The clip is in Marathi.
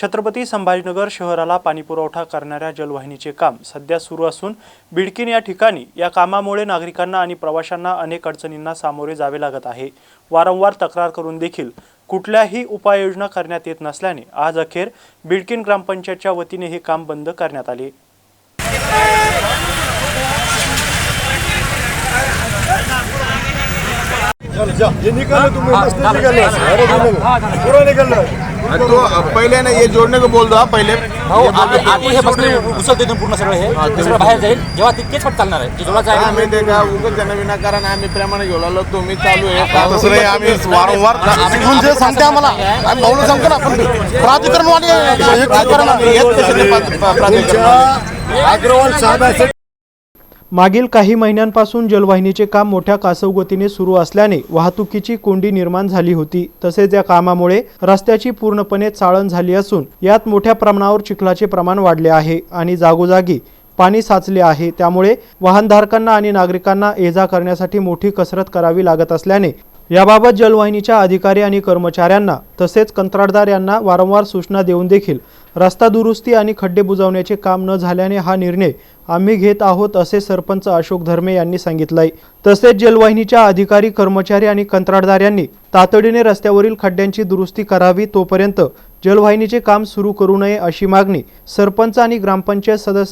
छत्रपती संभाजीनगर शहराला पाणीपुरवठा करणाऱ्या जलवाहिनीचे काम सध्या सुरू असून बिडकीन या ठिकाणी या कामामुळे नागरिकांना आणि प्रवाशांना अनेक अडचणींना सामोरे जावे लागत आहे. वारंवार तक्रार करून देखील कुठल्याही उपाययोजना करण्यात येत नसल्याने आज अखेर बिडकीन ग्रामपंचायतच्या वतीने हे काम बंद करण्यात आले. ये निकल तुम्हें. मस्त निकल तो पहिले ना हे जोडणे को बोल दो हा पहिले? भाऊ हे बसले उचलतो इथून पूर्ण सगळं हे. सगळं बाहेर जाईल जेव्हा तितकेच फट चालणार आहे. जे जोडाचं आहे. आम्ही ते का उगाच त्यांना विनाकारण आम्ही प्रेमाने घेऊन आलो तुम्ही चालू आहे. तसं नाही आम्ही वारंवार जे सांगते आम्हाला. आम्ही भाऊला सांगतो ना आपण. प्राधिकरण प्रा- प्राधिकरण अग्रवाल साहेब मागील काही महिन्यांपासून जलवाहिनीचे काम मोठ्या कासवगतीने सुरू असल्याने वाहतुकीची कोंडी निर्माण झाली होती. तसेच या कामामुळे रस्त्याची पूर्णपणे चाळण झाली असून यात मोठ्या प्रमाणावर चिखलाचे प्रमाण वाढले आहे आणि जागोजागी पाणी साचले आहे. त्यामुळे वाहनधारकांना आणि नागरिकांना ये जा करण्यासाठी मोठी कसरत करावी लागत असल्याने याबाबत जलवाहिनीच्या अधिकारी आणि कर्मचाऱ्यांना तसेच कंत्राटदार यांना वारंवार सूचना देऊन देखील रस्ता दुरुस्ती आणि खड्डे बुजवण्याचे काम न झाल्याने हा निर्णय आम्ही घेत आहोत असे सरपंच अशोक धर्मे यांनी सांगितलंय. तसेच जलवाहिनीच्या अधिकारी कर्मचारी आणि कंत्राटदार यांनी तातडीने रस्त्यावरील खड्ड्यांची दुरुस्ती करावी तोपर्यंत जलवाहिनीचे काम सुरू करू नये अशी मागणी सरपंच आणि ग्रामपंचायत सदस्य